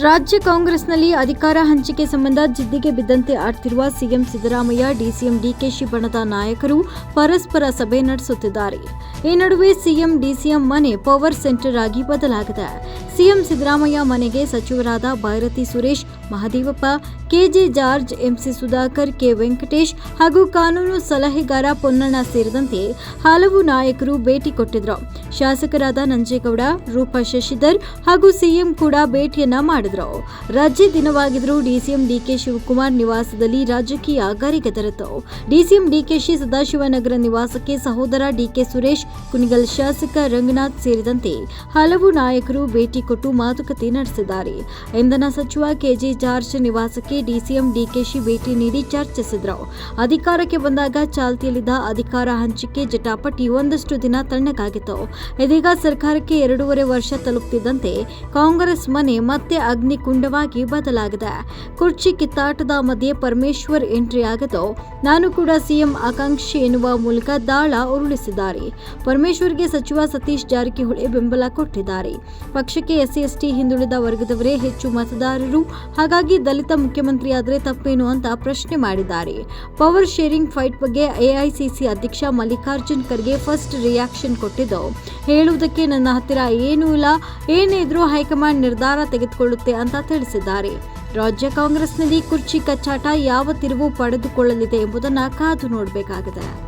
ರಾಜ್ಯ ಕಾಂಗ್ರೆಸ್ನಲ್ಲಿ ಅಧಿಕಾರ ಹಂಚಿಕೆ ಸಂಬಂಧ ಜಿದ್ದಿಗೆ ಬಿದ್ದಂತೆ ಆಡ್ತಿರುವ ಸಿಎಂ ಸಿದ್ದರಾಮಯ್ಯ, ಡಿಸಿಎಂ ಡಿಕೆಶಿ ಬಣದ ನಾಯಕರು ಪರಸ್ಪರ ಸಭೆ ನಡೆಸುತ್ತಿದ್ದಾರೆ. ಈ ನಡುವೆ ಸಿಎಂ, ಡಿಸಿಎಂ ಮನೆ ಪವರ್ ಸೆಂಟರ್ ಆಗಿ ಬದಲಾಗಿದೆ. ಸಿಎಂ ಸಿದ್ದರಾಮಯ್ಯ ಮನೆಗೆ ಸಚಿವರಾದ Byrathi Suresh, Mahadevappa, KJ George, MC Sudhakar, K Venkatesh ಹಾಗೂ ಕಾನೂನು ಸಲಹೆಗಾರ ಪೊನ್ನಣ್ಣ ಸೇರಿದಂತೆ ಹಲವು ನಾಯಕರು ಭೇಟಿ ಕೊಟ್ಟಿದ್ರು. ಶಾಸಕರಾದ ನಂಜೇಗೌಡ, ರೂಪಾ ಶಶಿಧರ್ ಹಾಗೂ ಸಿಎಂ ಕೂಡ ಭೇಟಿಯನ್ನ ಮಾಡಿದ್ರು. ರಜೆ ದಿನವಾಗಿದ್ದರೂ ಡಿಸಿಎಂ ಡಿಕೆ ಶಿವಕುಮಾರ್ ನಿವಾಸದಲ್ಲಿ ರಾಜಕೀಯ ಗರಿಗೆದರಿತು ಡಿಸಿಎಂ ಡಿಕೆಶಿ ಸದಾಶಿವನಗರ ನಿವಾಸಕ್ಕೆ ಸಹೋದರ ಡಿಕೆ ಸುರೇಶ್, ಕುಣಿಗಲ್ ಶಾಸಕ ರಂಗನಾಥ್ ಸೇರಿದಂತೆ ಹಲವು ನಾಯಕರು ಭೇಟಿ ಕೊಟ್ಟು ಮಾತುಕತೆ ನಡೆಸಿದ್ದಾರೆ. ಇಂಧನ ಸಚಿವ ಕೆಜೆ ಜಾರ್ಜ್ ನಿವಾಸಕ್ಕೆ ಡಿಸಿಎಂ ಡಿಕೆಶಿ ಭೇಟಿ ನೀಡಿ ಚರ್ಚಿಸಿದ್ರು. ಅಧಿಕಾರಕ್ಕೆ ಬಂದಾಗ ಚಾಲ್ತಿಯಲ್ಲಿದ್ದ ಅಧಿಕಾರ ಹಂಚಿಕೆ ಜಟಾಪಟಿ ಒಂದಷ್ಟು ದಿನ ತಣ್ಣಗಾಗಿತ್ತು. ಇದೀಗ ಸರ್ಕಾರಕ್ಕೆ ಎರಡೂವರೆ ವರ್ಷ ತಲುಪುತ್ತಿದ್ದಂತೆ ಕಾಂಗ್ರೆಸ್ ಮನೆ ಮತ್ತೆ ಅಗ್ನಿಕುಂಡವಾಗಿ ಬದಲಾಗಿದೆ. ಕುರ್ಚಿ ಕಿತ್ತಾಟದ ಮಧ್ಯೆ ಪರಮೇಶ್ವರ್ ಎಂಟ್ರಿ ಆಗಿದ್ದು, ನಾನು ಕೂಡ ಸಿಎಂ ಆಕಾಂಕ್ಷಿ ಎನ್ನುವ ಮೂಲಕ ದಾಳ ಉರುಳಿಸಿದ್ದಾರೆ. ಪರಮೇಶ್ವರ್ಗೆ ಸಚಿವ ಸತೀಶ್ ಜಾರಕಿಹೊಳಿ ಬೆಂಬಲ ಕೊಟ್ಟಿದ್ದಾರೆ. ಪಕ್ಷಕ್ಕೆ ಎಸ್ಸಿ, ಎಸ್ಟಿ ಹಿಂದುಳಿದ ವರ್ಗದವರೇ ಹೆಚ್ಚು ಮತದಾರರು. ಹಾಗಾಗಿ ದಲಿತ ಮುಖ್ಯಮಂತ್ರಿಯಾದರೆ ತಪ್ಪೇನು ಅಂತ ಪ್ರಶ್ನೆ ಮಾಡಿದ್ದಾರೆ. ಪವರ್ ಶೇರಿಂಗ್ ಫೈಟ್ ಬಗ್ಗೆ ಎಐಸಿಸಿ ಅಧ್ಯಕ್ಷ ಮಲ್ಲಿಕಾರ್ಜುನ್ ಖರ್ಗೆ ಫಸ್ಟ್ ರಿಯಾಕ್ಷನ್ ಕೊಟ್ಟಿದ್ದು. ಹೇಳುವುದಕ್ಕೆ ನನ್ನ ಹತ್ತಿರ ಏನೂ ಇಲ್ಲ. ಏನಿದ್ರೂ ಹೈಕಮಾಂಡ್ ನಿರ್ಧಾರ ತೆಗೆದುಕೊಳ್ಳುತ್ತೆ ಅಂತ ತಿಳಿಸಿದ್ದಾರೆ. ರಾಜ್ಯ ಕಾಂಗ್ರೆಸ್ನಲ್ಲಿ ಕುರ್ಚಿ ಕಚ್ಚಾಟ ಯಾವ ತಿರುವು ಪಡೆದುಕೊಳ್ಳಲಿದೆ ಎಂಬುದನ್ನು ಕಾದು ನೋಡಬೇಕಾಗಿದೆ.